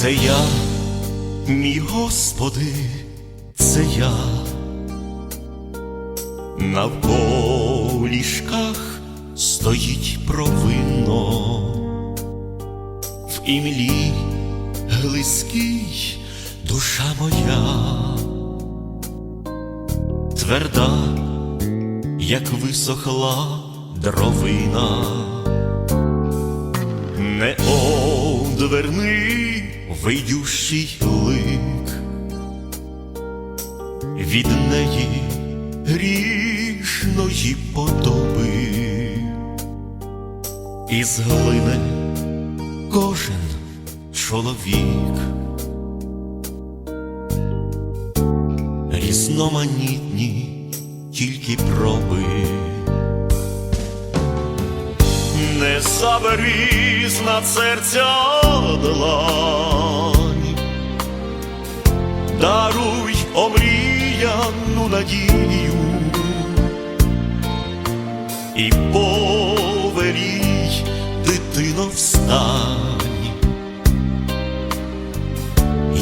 Це я, мій Господи, це я, навколо ліжках стоїть провинно, в імлі глизький душа моя, тверда, як висохла дровина. Не одверни вийдющий лик, від неї грішної подоби, із глини кожен чоловік, різноманітні тільки проби. Не забери з над серця надію і повелій, дитино, встань.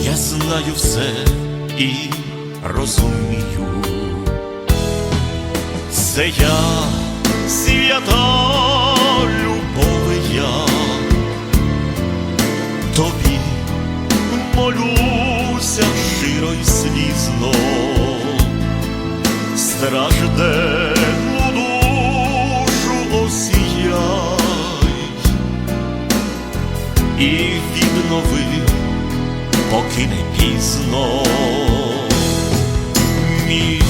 Я знаю все і розумію. Це я свята любови я тобі молюся щиро й слізно, стражденну душу осіяй. І віднови, поки не пізно. Мій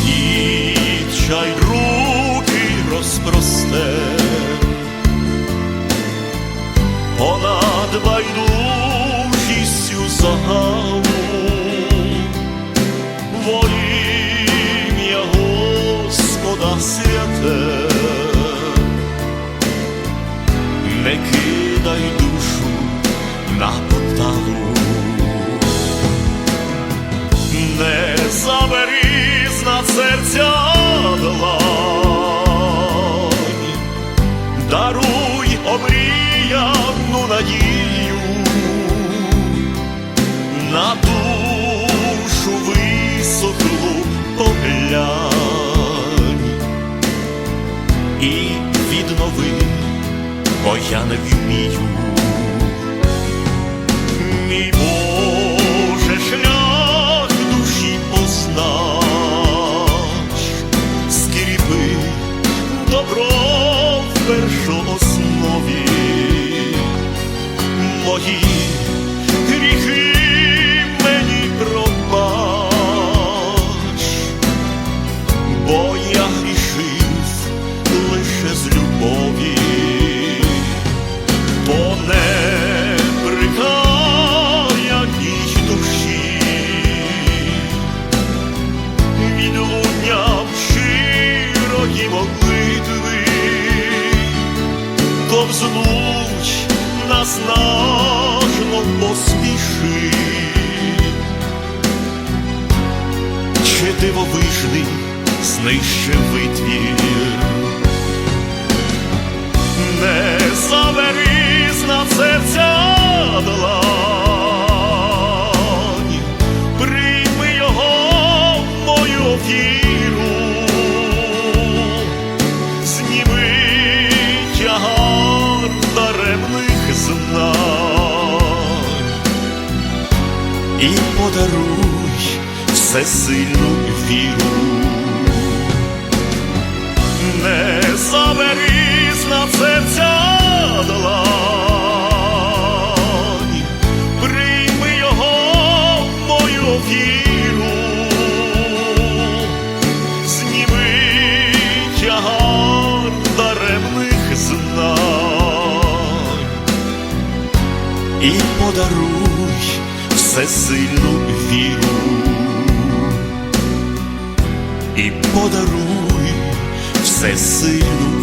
чай руки розпросте. Понад байдужістю загалу омріяну надію. На душу висохлу поглянь. І віднови, бо я не вмію. Мій Боже, шлях душі познач, скріпи добро в першооснові, мої гріхи мені пробач, бо я грішив лише з любові. Бо не прикаяній душі, відлунням щирої молитви, ковзнуть серця длань, прийми його в мою віру, зніми тягар даремних знань. І подаруй всесильну віру. Не забери з над серця длань, і подаруй всесильну віру і подаруй всесильну.